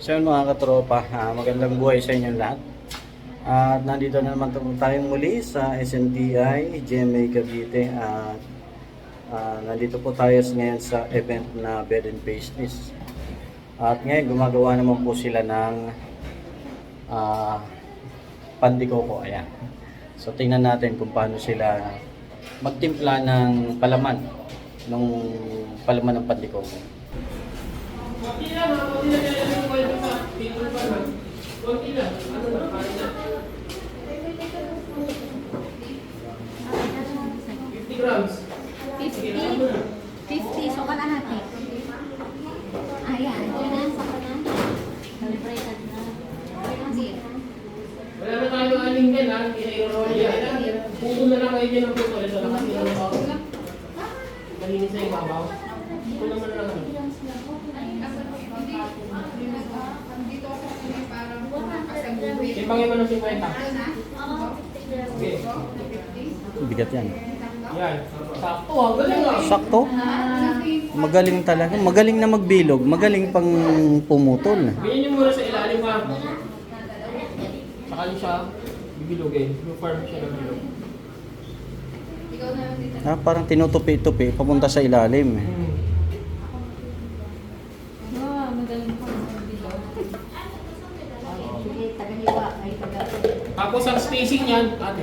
So yun mga katropa, ah, magandang buhay sa inyong lahat. At nandito na naman tayong muli sa SNDI, GMA Cavite. At ah, nandito po tayo ngayon sa event na Bed and Pastries. At ngayon gumagawa naman po sila ng ah, pandikoko. Ayan. So tingnan natin kung paano sila magtimpla ng palaman ng palaman ng pandikoko. Grams. 50. 50. So, kalahati. Ayan. Ayan. Sa kanan. Calibrated na. Wala na tayo aling din ha, hindi na i-roll yan. Puto na lang kayo dyan ng puto. Ito lang kasi ng bawo. Malinis na yung babaw. Simpangin mo ng 50. Okay. Bigat yan. Yan. Sakto ah, galing ah. Sakto. Magaling talaga. Magaling na magbilog. Magaling pang pumutol. Ganyan yung muna sa ilalim ha. Sakali siya, bibilogin. Yung farm siya ng bilog. Ah, parang tinutupi-tupi papunta sa ilalim. eh. Hmm. Ah, magaling pa sa bilog. Sige, tagahiwa. Ay, tagahiwa. Tapos ang spacing niyan, ate,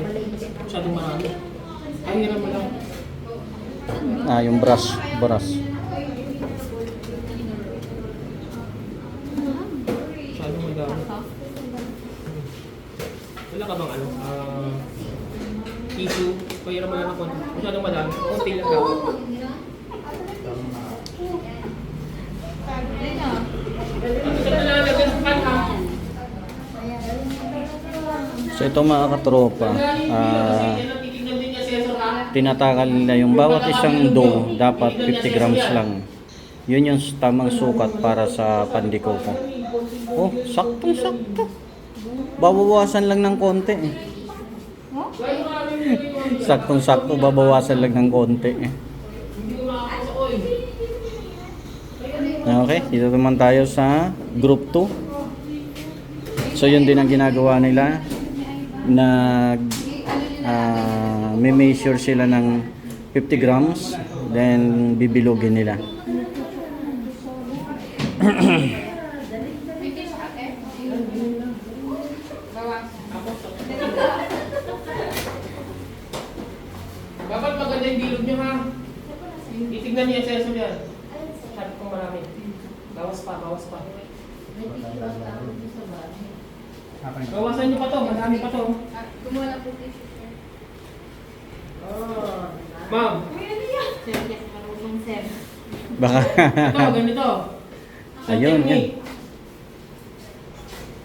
masyadong marami. Ay, hiram mo lang. Ah, yung brush. Brush. Masyadong madami. Wala ka bang ano? ah, tissue? Kaya naman lang ako. Masyadong madami. Kunti lang daw. Ito na lang, lagyan sa pan ha. So ito mga katropa, ah, Cesar ha. tinatakal nila yung bawat isang dough dapat 50 grams lang. Yun yung tamang sukat para sa pandikoko. Oh, sakto-sakto. Babawasan lang ng konti eh. Saktong-sakto, babawasan lang ng konti ko ko eh. Okay, dito naman tayo sa group 2. So yun din ang ginagawa nila. Nag ah, may measure sila ng 50 grams then bibilogin nila. Dapat maganda yung bilog niyo ha. Titignan niya sa Cesar yan. Sabi ko marami. Bawas pa, bawas pa. Bawasan niyo pa to, marami pa to. Ah. Ma'am, Sir, yes, marunong sir. Baka ito, ganito. Sa Ayun, technique.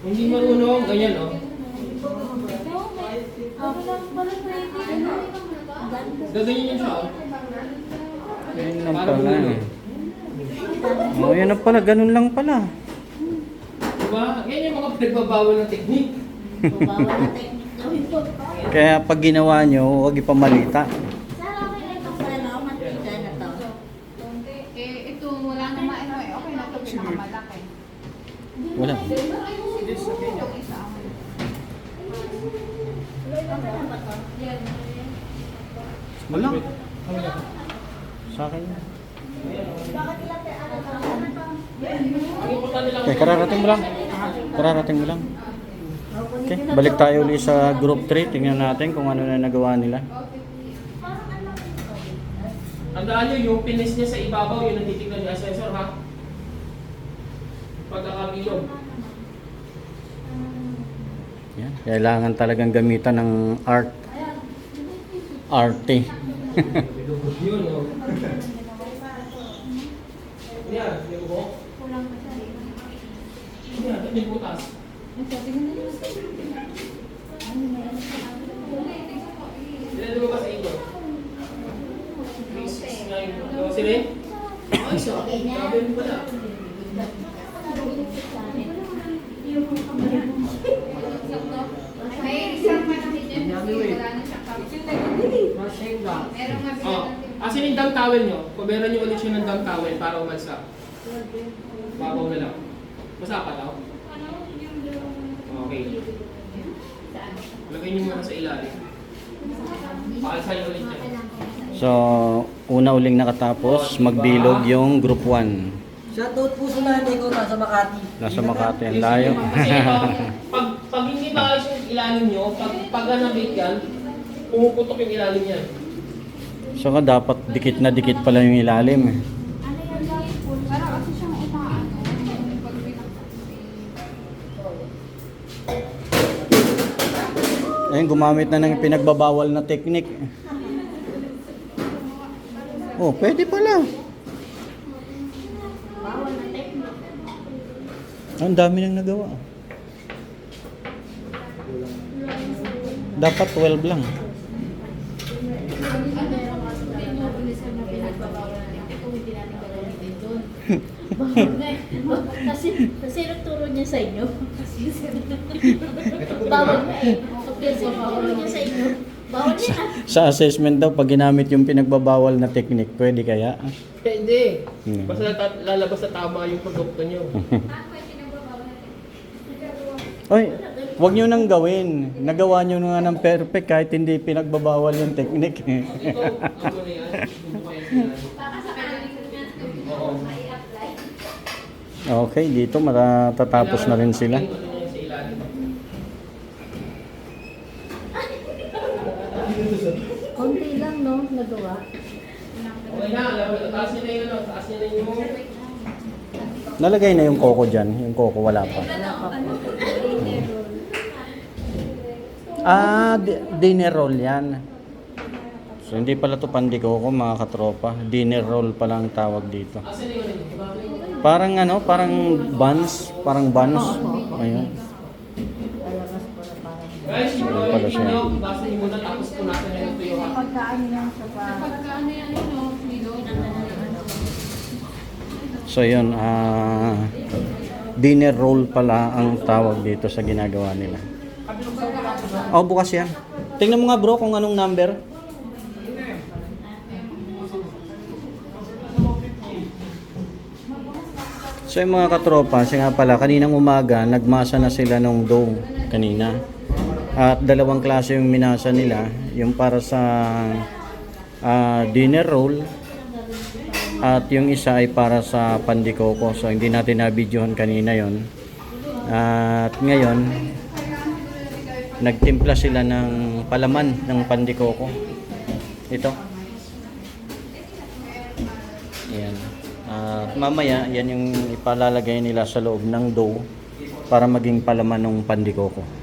Hindi marunong, ganyan oh. Gaganyan yun siya oh. Ayun lang pala eh. Oh, yun lang pala, ganun lang pala. Diba? Yan yung mga pinagbabawal ng technique. Bawal na technique gawin po. Kaya pag ginawa nyo, huwag ipamalita. Sir, okay na ito pala na mantika na to. Eh, ito, wala naman, ano eh, okay na ito, pinakamalaki. Wala. Wala. Sa akin. Ang importante lang. Okay, kararating mo lang. Kararating mo lang. Okay, balik tayo ulit sa group 3. Tingnan natin kung ano na nagawa nila. Tandaan nyo, yung pinis niya sa ibabaw, yun ang titignan niya, Cesar ha? Pagkakabilog. Yan. Kailangan talagang gamitan ng art. Arte. Yun, oh. Yan, yung buhok. Yan, ito yung butas. Ilan mo ba sa inyo? 3, 6, 9, ano sila? Ay, siya. Grabe mo pala. May na Oh, asin yung down towel nyo. Kuberan nyo ulit siya ng down towel para umalsa. Babaw na lang. Basa pa daw? Okay. Lagay niyo muna sa ilalim. Pakalsahin ulit yan. So, una uling nakatapos, magbilog yung group 1. Shoutout po sa nanay ko nasa Makati. Nasa Makati, ang layo. Kasi pag, pag, pag hindi ba yung ilalim nyo, pag, pag ganabit yan, pumuputok yung ilalim yan. so nga dapat dikit na dikit pala yung ilalim. eh. Ano yan guys? Para kasi siyang umaan. Pag Ayun, gumamit na ng pinagbabawal na teknik. Oh, pwede pala. Bawal na technique. Ang dami nang nagawa. Dapat 12 lang. Technique eh. Kasi, kasi nagturo niya sa inyo. Bawal na eh. Sa. Sa assessment daw, pag ginamit yung pinagbabawal na teknik, pwede kaya? Hindi. Hmm. Basta ta- lalabas na tama yung produkto nyo. Oy, wag nyo nang gawin. Nagawa nyo nga ng perfect kahit hindi pinagbabawal yung teknik. Ito, ano na yan? Bubukayan sa ilalim. Baka sakaling Oo. i-apply. okay, dito matatapos na rin sila. Ano na yan sa ilalim. Konti lang no, nagawa. Okay na, alam- taas niya na yung ano, taas niya na yung Nalagay na yung coco dyan. Yung coco wala pa. Ah, di- dinner roll yan. So, hindi pala to pandikoko mga katropa. Dinner roll pala ang tawag dito. Parang ano, parang buns. Parang buns. Ayun. Po Guys, yung pala siya. basta nyo muna tapos punasan nyo yung tuyo ha. pagkaan lang sa pa. Pagkaano yan, ano, nilo. So, yun. Ah, dinner roll pala ang tawag dito sa ginagawa nila. Oh, bukas yan. Tingnan mo nga bro kung anong number. So yung mga katropa, siya nga pala, kaninang umaga, nagmasa na sila ng dough kanina. At dalawang klase yung minasa nila, yung para sa ah, dinner roll, at yung isa ay para sa pandikoko. So hindi natin na-videohan kanina yon. At ngayon, nagtimpla sila ng palaman ng pandikoko. Ito. Yan. At mamaya, yan yung ipalalagay nila sa loob ng dough para maging palaman ng pandikoko.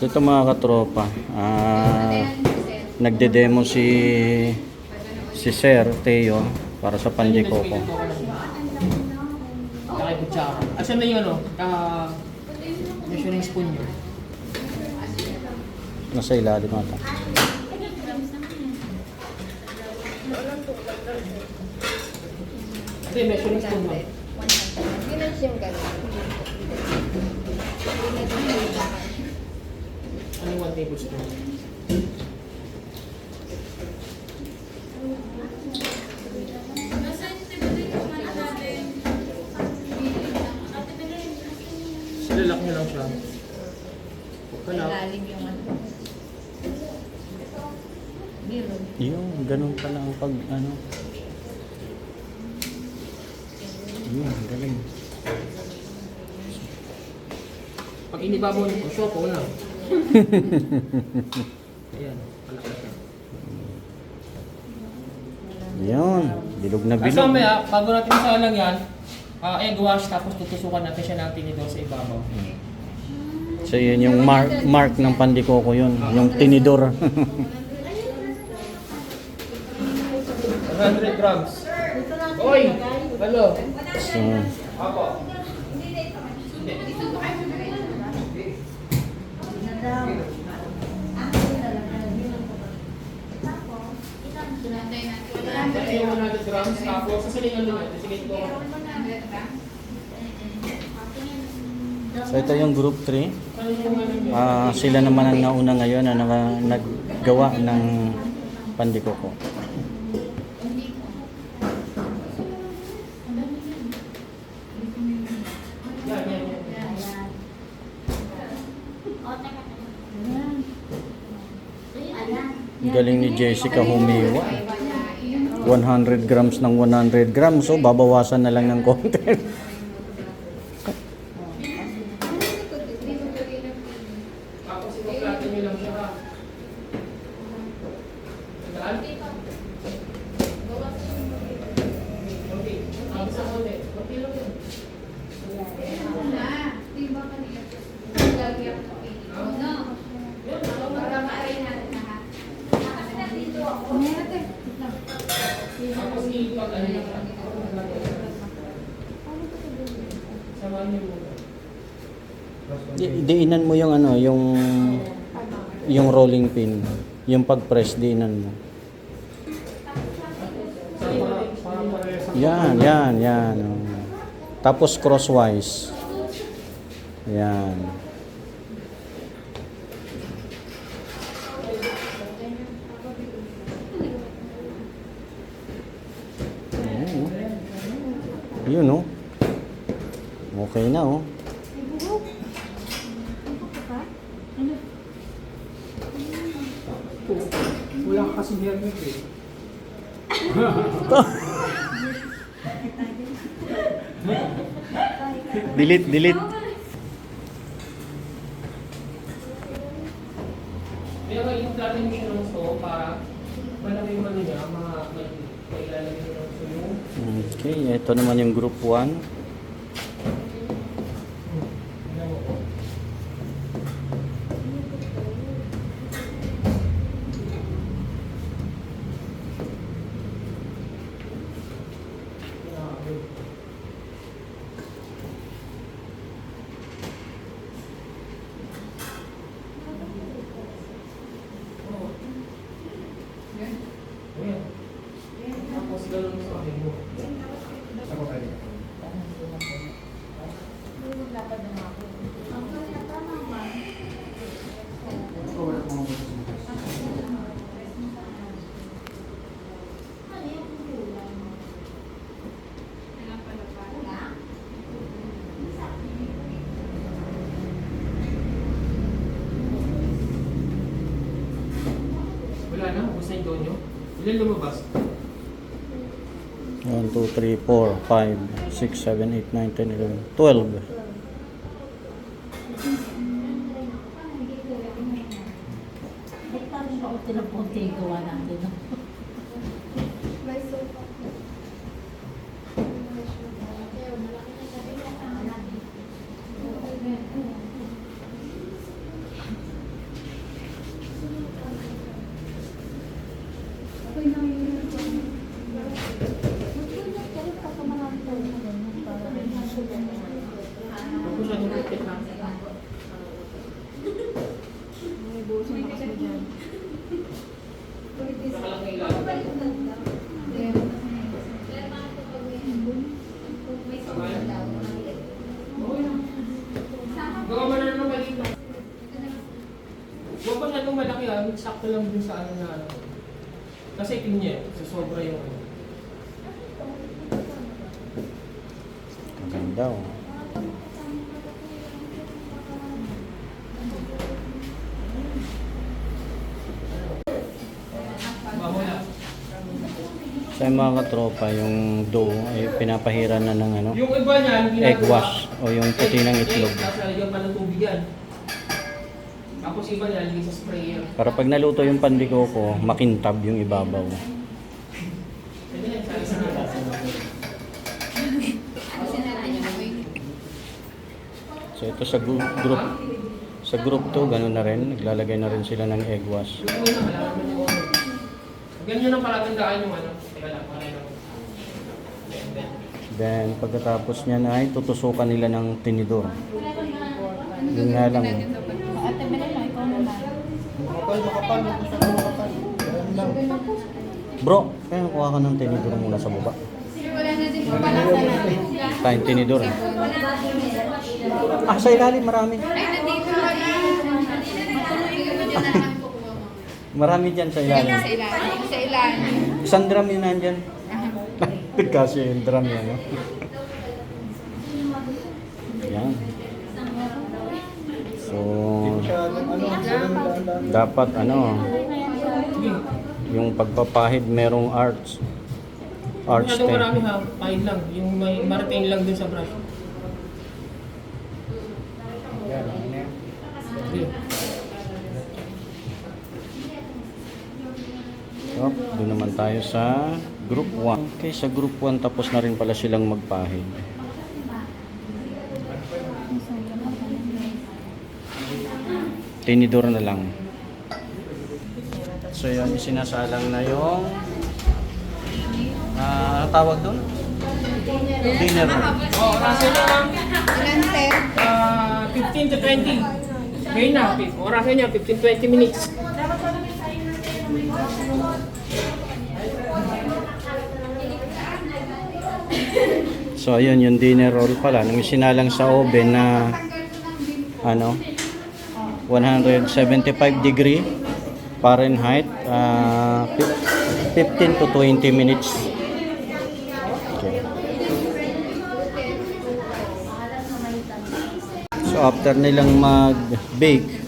So ito mga katropa, ah, nagde-demo si si Sir Teo para sa. Kaya kutsara. Asan na yung ano? Ah, measuring spoon nyo. Nasa ilalim ata. Hindi, measuring spoon mo. Ano yung one tablespoon? Silalak nyo lang siya. Huwag ka lang. Ilalim yung ano. Meron. Yun, ganun pala ang pag ano. Yun, galing. Pag inibabaw ng kusyo, po lang. Ayan, palaki siya. Yun, bilog na bilog. mamaya, bago natin isalang yan, uh, egg wash, tapos tutusukan natin siya ng tinidor sa ibabaw. So yun yung mark mark ng pandikoko yun, yung tinidor. 100 grams. Natin Oy! Hello? so, Apo. Na daw. Ang talaga. Tapos, ilang sila Dati yung 100 grams, tapos sasalingan nyo. Sige, ito. So ito yung group 3. Ano yung ano nyo? Ah, sila naman ang nauna ngayon na naggawa ng pandikoko. Galing ni Jessica humiwa. 100 grams ng 100 grams. So, babawasan na lang ng konti. Tapos ipa-flatten nyo lang siya. ha? Sandaan? Okay. Tapos sa konti. Okay lang yun. Yan, Tapos ipag ano nyo siya. Samahan nyo muna. Di- diinan mo yung ano, yung yung rolling pin. Yung pag-press, diinan mo. Yan, yan, yan. oh. Tapos crosswise. Yan. Yun, oh. Okay na, oh. Wala ka kasi helmet eh. Delete, delete. Kaya nga i-flatten nyo siya ng stove para malaki yung ano niya, mga may, ilalagay ng suyo. Okay, ito naman yung group 1. Ayan. Tapos ganun sa akin mo. Ako tayo. Wala na, ubus na yung doon nyo. Ilan lumabas? 1, 2, 3, 4, 5, 6, 7, 8, 9, 10, 11, 12. Ba't parang kaunti ng konti yung gawa natin, no? Tapos siya yung ticket na. Nakalang na ilalim. Okay lang. Gawa mo na naman maliit na. Huwag ba nga nung malaki ah, sakto lang din sa ano na ano. Kasi niya, sa sobra yung ano. Ang ganda, oh. Sa mga katropa, yung dough ay pinapahira na ng ano, Yung iba niyan, egg wash o yung puti ng itlog. Tapos lalagyan pa ng tubig yan. Tapos iba niya, lalagyan sa sprayer. Para pag naluto yung pandikoko, makintab yung ibabaw. Pwede na, sa isa na. So ito sa group, group sa group 2, ganun na rin. Naglalagay na rin sila ng egg wash. Ano. Ganyan ang palatandaan yung ano. Teka lang. Then pagkatapos niyan ay tutusukan nila ng tinidor. Yun nga lang. Oh. Ate Melena, ikaw naman. Bro, kaya kuha ka ng tinidor muna sa baba. Tayong tinidor. Ah, sa ilalim marami. Lang. Marami dyan sa ilalim. Sa ilalim. Sa ilalim. Isang drum yun nandyan. Kasi yung drum yan, no? Yan. So, dapat ano, yung pagpapahid merong arts. Arts Masyadong ten. marami ha, pain lang. Yung may martain lang dun sa brush. Okay. So, doon naman tayo sa group 1. Okay, sa group 1 tapos na rin pala silang magpahid. Tinidor na lang. So yun, sinasalang na yung ah, ano tawag doon? Dinner. Oh, orasan nyo lang. Ilan, sir? Ah, 15 to 20. Ngayon na, orasan nyo, 15-20 minutes. So ayun, yung dinner roll pala. Nung sinalang sa oven na ano 175 degree Fahrenheit ah, fif- 15 to 20 minutes. Okay. So after nilang mag-bake,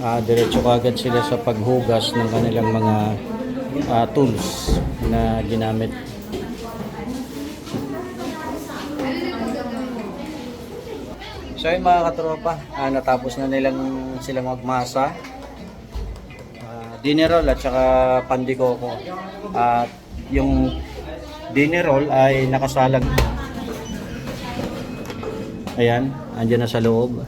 ah diretso kagad sila sa paghugas ng kanilang mga ah, tools na ginamit. So yun mga katropa, ah, natapos na nilang sila magmasa. Dinner roll at saka pandikoko. At yung dinner roll ay nakasalag. Ayan, andyan na sa loob.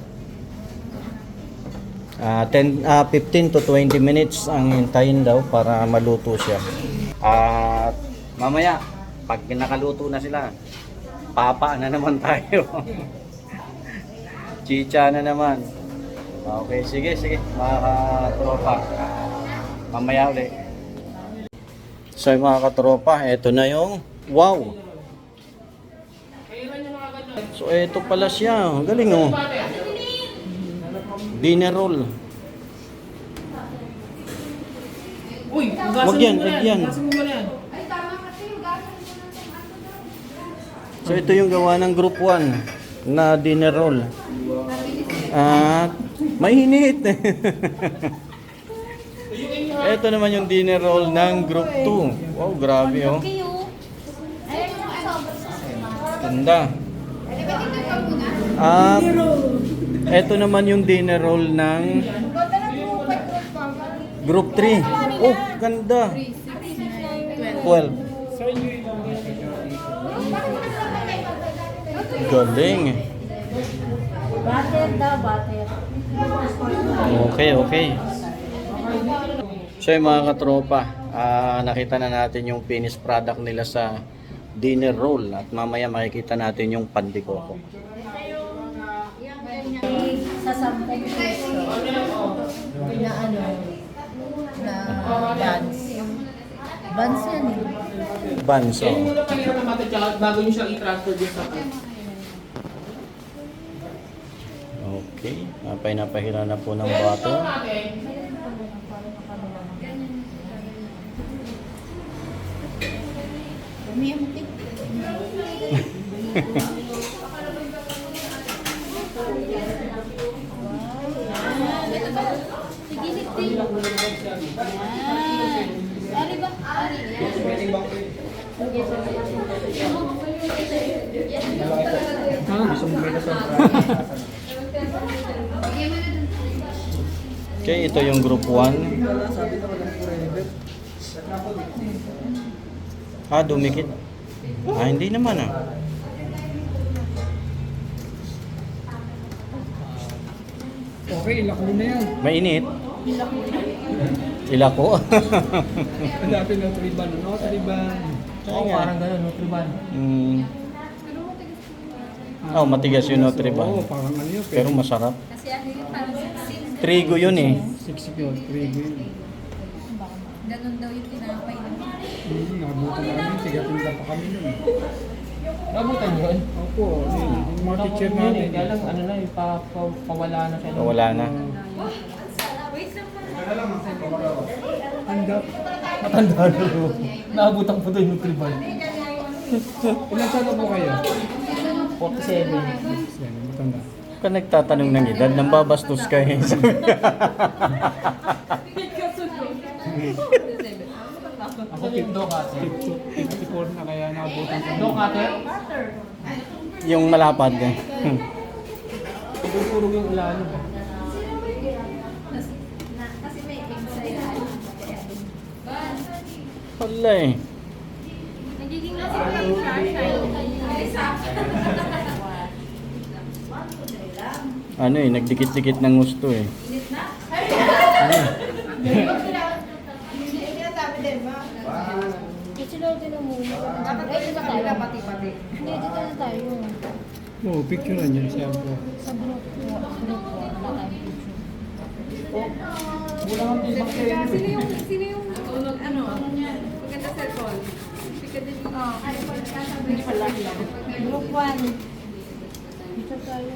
Ah, 10, ah, 15 to 20 minutes ang hintayin daw para maluto siya. At mamaya, pag nakaluto na sila, papa na naman tayo. Chicha na naman. Okay, sige, sige. Mga katropa. Mamaya ulit. So mga katropa, eto na yung wow. So eto pala siya. Ang Galing oh. Dinner roll. Uy, ugasan Wag yan, mo muna wag yan. So ito yung gawa ng group 1 na dinner roll. At mainit. ito naman yung dinner roll ng group 2. Wow, grabe oh. Ganda. At ito naman yung dinner roll ng group 3. Oh, ganda. 12. Galing. Butter daw, butter. Okay, okay. So yung mga katropa, ah, nakita na natin yung finished product nila sa dinner roll at mamaya makikita natin yung pandikoko. Sa peso. Na ano, na buns. Buns yan eh. Banso. Yan muna kayo na. Uh, pinapahira na po ng butter. Umiyamutik. Ari ba? Ari. Okay, ito yung group 1. Ah, dumikit. Ah, hindi naman ah. Okay, ilako na yan. Mainit. Ilako. Hanapin ng triban, no? Triban. Oo, parang gano'n, no? Triban. mm. Oh, matigas yun no, Oo, parang ano yun. Pero masarap. Kasi ano yun, parang siksik. Trigo yun eh. Siksik yun, trigo yun. Ganun daw yung tinapay. Hmm, nabutan namin, tiga-tinda pa kami nun. Nabutan yun. Opo, yun, yung mga teacher Nabutan yun eh. Kaya lang, ano na, eh, pa, pa, pawala na siya. Wala na. Handa. Matanda na rin. Naabutan po doon yung tribal. Ilan taon na po kayo? 47. Yan, matanda. Ka nagtatanong ng edad, nang babastos ka eh. Ako, do cutter. 54 na kaya nabutan kami. Do cutter? yung malapad eh. Puro yung. Kasi anxiety. Wala eh. Nagiging kasi parang Ano eh, nagdikit-dikit ng gusto eh. Kasi daw din mo. Dapat ay dito tayo. Pati-pati. Hindi, dito na tayo. Oo, picture na niya siya po. Sa group. Group. Wala tayong picture. Kulang ang tibak sa inyo. Sino yung, sino yung, ano, maganda cellphone? Piccadilly. Oh, Hindi pala. Group 1. Dito tayo.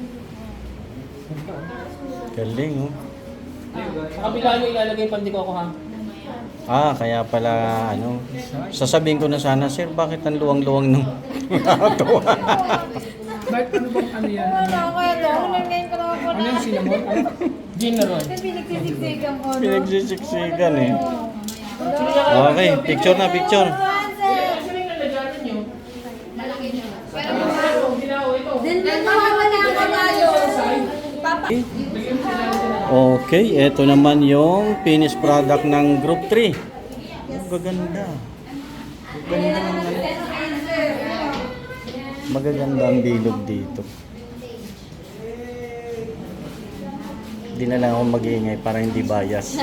Galing oh. Sa kabila nyo ilalagay yung pandiko ko ha. Ah, kaya pala ano. Sasabihin ko na sana, sir, bakit ang luwang-luwang nung nakatawa? Bakit ano bang ano yan? Ano ako? Ano ngayon ko naman po Ano yung cinnamon? Ano? Na ron. Pinagsisiksikan ko. no? Pinagsisiksikan eh. Okay, picture na, picture. Then, nawawala ako lalo. Okay, eto naman yung finished product ng Group 3. Ang gaganda. Gaganda ng ano. Magaganda ang bilog dito. Hindi na lang ako mag-iingay para hindi bias.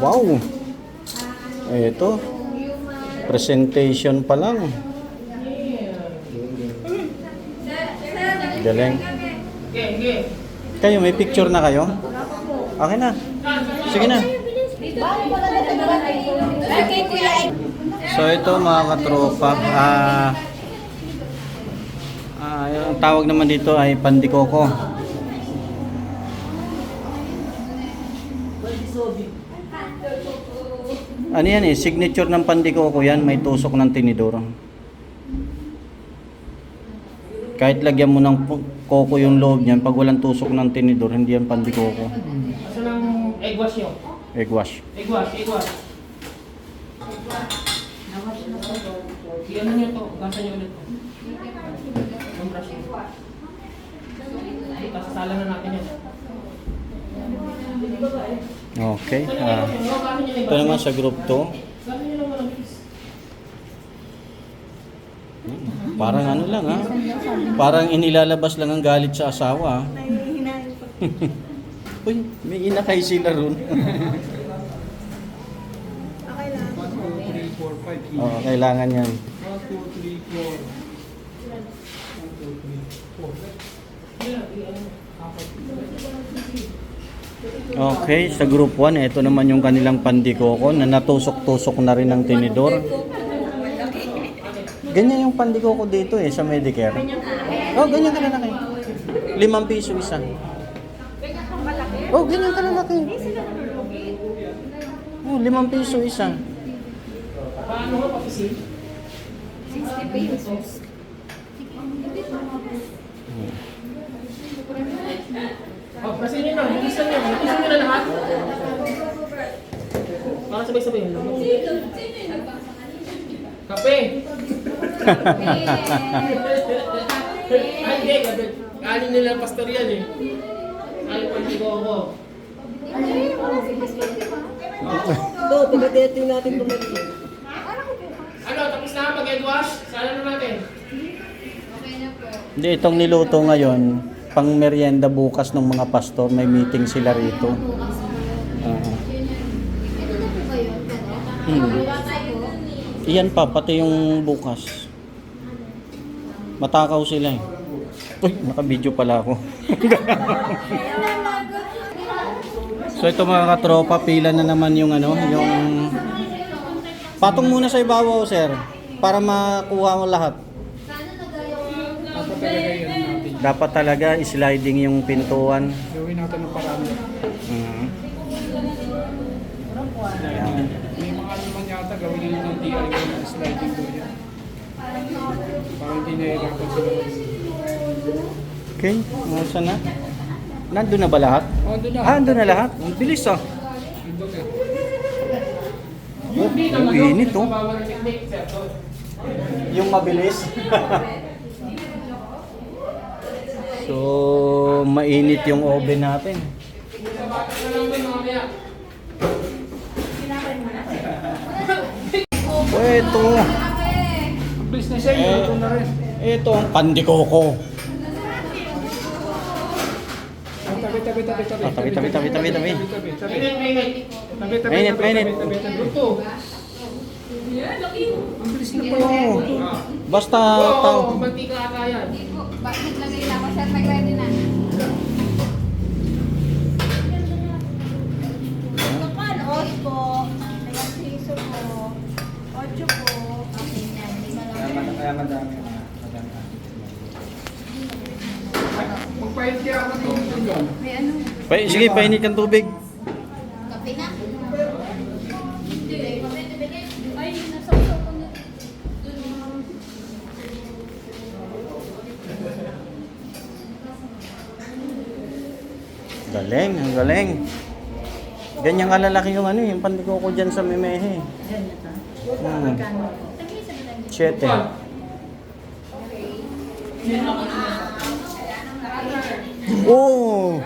wow! Eto, presentation pa lang. Galing. Kayo, may picture na kayo? Okay na. Sige na. So ito mga katropa, ah ah, yung tawag naman dito ay pandikoko. Ano yan eh, signature ng pandikoko yan, may tusok ng tinidor. Kahit lagyan mo ng koko yung loob niyan, pag walang tusok ng tinidor, hindi yan pandikoko. Asan ang egg wash nyo? Egg wash. Egg wash, egg wash. I-ano nyo to, gasa nyo ulit to. Yung brush nyo. Tapos sala na natin yan. Na yung ito naman sa group 2. Gasa nyo naman ang bilis. Parang ano lang ha. Parang inilalabas lang ang galit sa asawa. ah. Uy, may inakay sila ron. 1, 2, 3, 4, 5, Oo, kailangan yan. 1, 2, 3, 4. 1, 2, 3, 4. Okay, sa group 1, ito naman yung kanilang pandikoko na natusok-tusok na rin ng tinidor. Ganyan yung pandikoko dito eh, sa Medicare. Oh, ganyan ka lalaki. Limang piso isa. Oh, ganyan ka lalaki. Oh, limang piso isa. Paano nga papisil? 60 pesos. Oh, kasi nyo na, bilisan nyo. Bilisan nyo na lahat. Para sabay-sabay yun. Kape! Ay, hindi. Gabi. Kanin nila pastor yan eh. Ay, pwede ko ako. Ito, pagdating natin tumalik. Ano, tapos na mag-egg wash? Sala na natin. Hindi, itong niluto ngayon, pang merienda bukas ng mga pastor, may meeting sila rito. Yun? Hmm. Iyan pa, pati yung bukas. Matakaw sila eh. Uy, naka-video pala ako. so ito mga katropa, pila na naman yung ano, yung... Patong muna sa ibabaw, sir. Para makuha mo lahat. Dapat talaga yun natin. Dapat talaga sliding yung pintuan. Gawin natin ng paraan. Mhm. Ayan. May mga ano naman yata gawin nila ng DIY na sliding door yan. Para hindi nahihirapan sila. Okay, saan na? Nandun na ba lahat? Oh, na. Ah, nandun na lahat? Ang bilis ah. Doon ka. Oh, Ang init oh. Yung mabilis. so, mainit yung oven natin. Ang bilis na siya, ito na rin. ito ang pandikoko. Ah, Tabi, tabi, tabi, tabi. Ah, tabi, tabi, tabi, tabi, tabi. Tabi. Mainit, mainit. Tabi, tabi, Mainit, mainit. Luto. Ang bilis na pala. Basta tao. mantika ata yan. Bakit naglagay na ako, sir? Nag-ready na. Kapan, oil po. May piso po. Ocho po. Okay na. Kaya madami. Magpahit kaya ako ng tubig doon. May ano? Pa, sige, painit ng tubig. Galing, ang galing. Ganyan kalalaki yung ano, yung pandikoko dyan sa Memehe. Hmm. Siyete. Oh!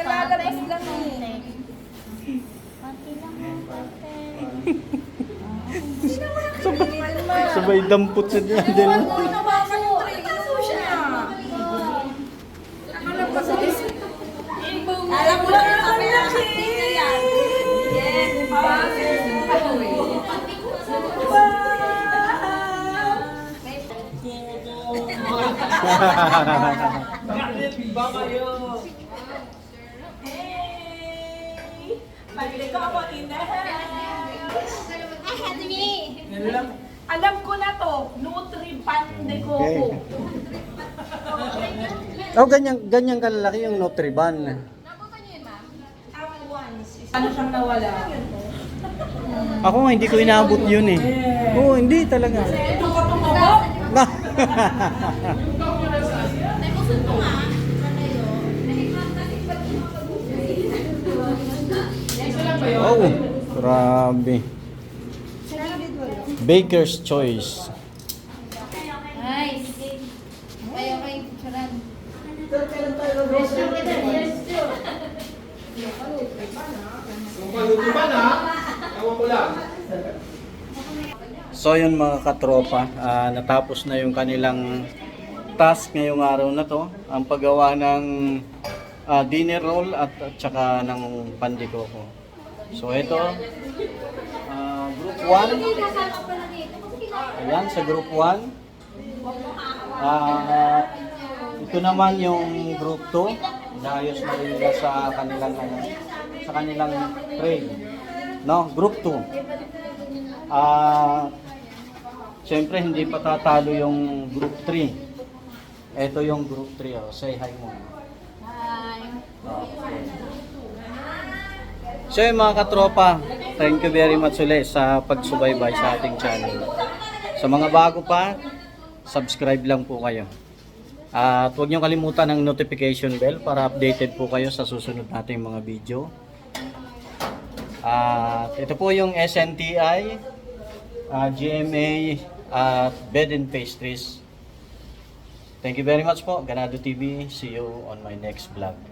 Kalalabas lang eh. Pati lang ang pati. Sabay dampot sa dyan din. Alam mo lang yung camera. Yes. Alam ko na to, Nutribande ko. Okay. Oh, ganyan, ganyan kalalaki yung Nutriban. Ano siyang nawala? Ako nga, hindi ko inaabot yun eh. Oo, hindi talaga. Ito ko tumawa. oh, grabe. Baker's Choice. Nice. Ewan ko lang. So yun mga katropa, ah, natapos na yung kanilang task ngayong araw na to. Ang paggawa ng ah, dinner roll at, at saka ng pandikoko. So ito, group 1. Ayan, sa group 1. Ah, ito naman yung group 2. Inayos na rin sa kanilang ano, sa kanilang tray. No, group 2. Ah, Siyempre, hindi pa tatalo yung group 3. Ito yung group 3. Oh. Say hi mo. Hi. Okay. So yun mga katropa, thank you very much ulit sa pagsubaybay sa ating channel. Sa mga bago pa, subscribe lang po kayo. At huwag niyo kalimutan ang notification bell para updated po kayo sa susunod nating mga video. At ito po yung SNTI, ah, GMA at Bed and Pastries. Thank you very much po, Ganado TV. See you on my next vlog.